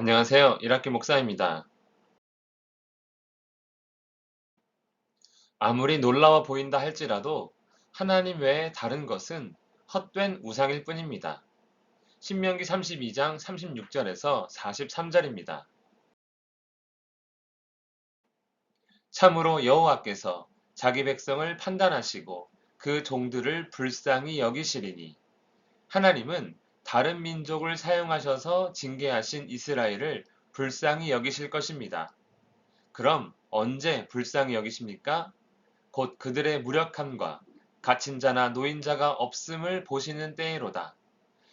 안녕하세요. 이학기 목사입니다. 아무리 놀라워 보인다 할지라도 하나님 외에 다른 것은 헛된 우상일 뿐입니다. 신명기 32장 36절에서 43절입니다. 참으로 여호와께서 자기 백성을 판단하시고 그 종들을 불쌍히 여기시리니 하나님은 다른 민족을 사용하셔서 징계하신 이스라엘을 불쌍히 여기실 것입니다. 그럼 언제 불쌍히 여기십니까? 곧 그들의 무력함과 갇힌 자나 노인자가 없음을 보시는 때에로다.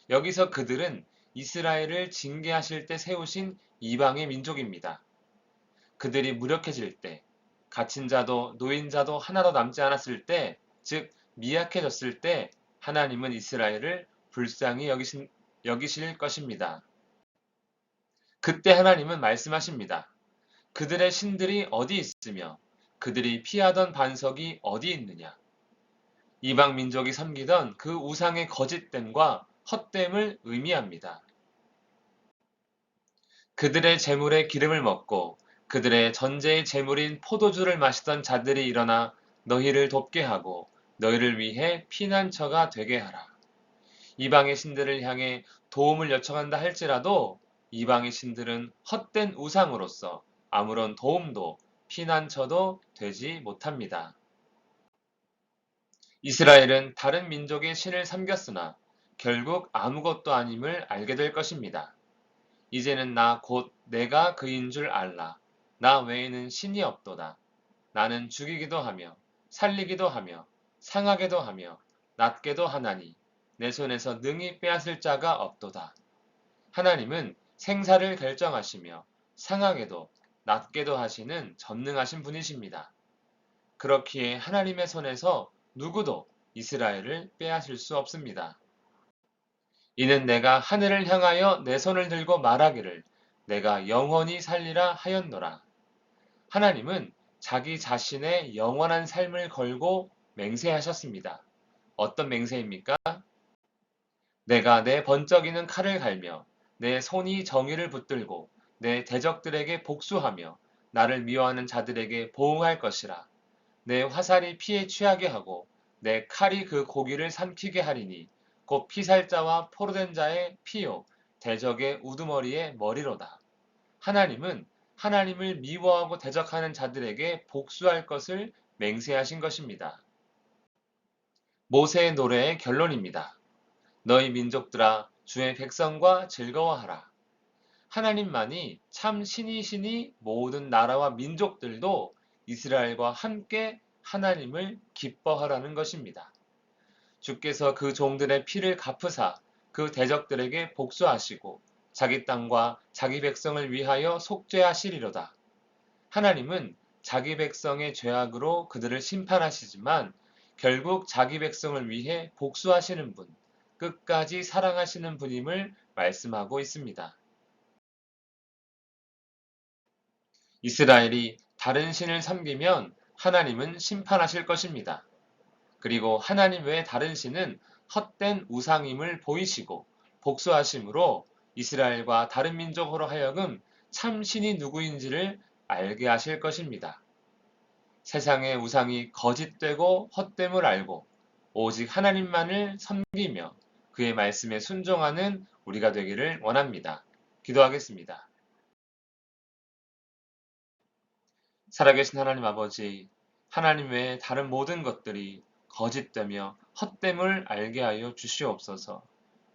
여기서 그들은 이스라엘을 징계하실 때 세우신 이방의 민족입니다. 그들이 무력해질 때, 갇힌 자도 노인자도 하나도 남지 않았을 때, 즉 미약해졌을 때 하나님은 이스라엘을 불쌍히 여기신, 여기실 것입니다. 그때 하나님은 말씀하십니다. 그들의 신들이 어디 있으며 그들이 피하던 반석이 어디 있느냐. 이방 민족이 섬기던 그 우상의 거짓됨과 헛됨을 의미합니다. 그들의 재물에 기름을 먹고 그들의 전제의 재물인 포도주를 마시던 자들이 일어나 너희를 돕게 하고 너희를 위해 피난처가 되게 하라. 이방의 신들을 향해 도움을 요청한다 할지라도 이방의 신들은 헛된 우상으로서 아무런 도움도 피난처도 되지 못합니다. 이스라엘은 다른 민족의 신을 섬겼으나 결국 아무것도 아님을 알게 될 것입니다. 이제는 나 곧 내가 그인 줄 알라. 나 외에는 신이 없도다. 나는 죽이기도 하며 살리기도 하며 상하게도 하며 낮게도 하나니 내 손에서 능히 빼앗을 자가 없도다. 하나님은 생사를 결정하시며 상하게도 낮게도 하시는 전능하신 분이십니다. 그렇기에 하나님의 손에서 누구도 이스라엘을 빼앗을 수 없습니다. 이는 내가 하늘을 향하여 내 손을 들고 말하기를 내가 영원히 살리라 하였노라. 하나님은 자기 자신의 영원한 삶을 걸고 맹세하셨습니다. 어떤 맹세입니까? 내가 내 번쩍이는 칼을 갈며 내 손이 정의를 붙들고 내 대적들에게 복수하며 나를 미워하는 자들에게 보응할 것이라. 내 화살이 피에 취하게 하고 내 칼이 그 고기를 삼키게 하리니 곧 피살자와 포로된 자의 피요 대적의 우두머리의 머리로다. 하나님은 하나님을 미워하고 대적하는 자들에게 복수할 것을 맹세하신 것입니다. 모세의 노래의 결론입니다. 너희 민족들아 주의 백성과 즐거워하라. 하나님만이 참 신이시니 모든 나라와 민족들도 이스라엘과 함께 하나님을 기뻐하라는 것입니다. 주께서 그 종들의 피를 갚으사 그 대적들에게 복수하시고 자기 땅과 자기 백성을 위하여 속죄하시리로다. 하나님은 자기 백성의 죄악으로 그들을 심판하시지만 결국 자기 백성을 위해 복수하시는 분, 끝까지 사랑하시는 분임을 말씀하고 있습니다. 이스라엘이 다른 신을 섬기면 하나님은 심판하실 것입니다. 그리고 하나님 외에 다른 신은 헛된 우상임을 보이시고 복수하심으로 이스라엘과 다른 민족으로 하여금 참 신이 누구인지를 알게 하실 것입니다. 세상의 우상이 거짓되고 헛됨을 알고 오직 하나님만을 섬기며 그의 말씀에 순종하는 우리가 되기를 원합니다. 기도하겠습니다. 살아계신 하나님 아버지, 하나님 외에 다른 모든 것들이 거짓되며 헛됨을 알게 하여 주시옵소서.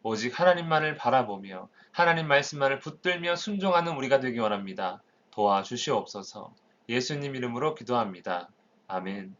오직 하나님만을 바라보며 하나님 말씀만을 붙들며 순종하는 우리가 되기 원합니다. 도와주시옵소서. 예수님 이름으로 기도합니다. 아멘.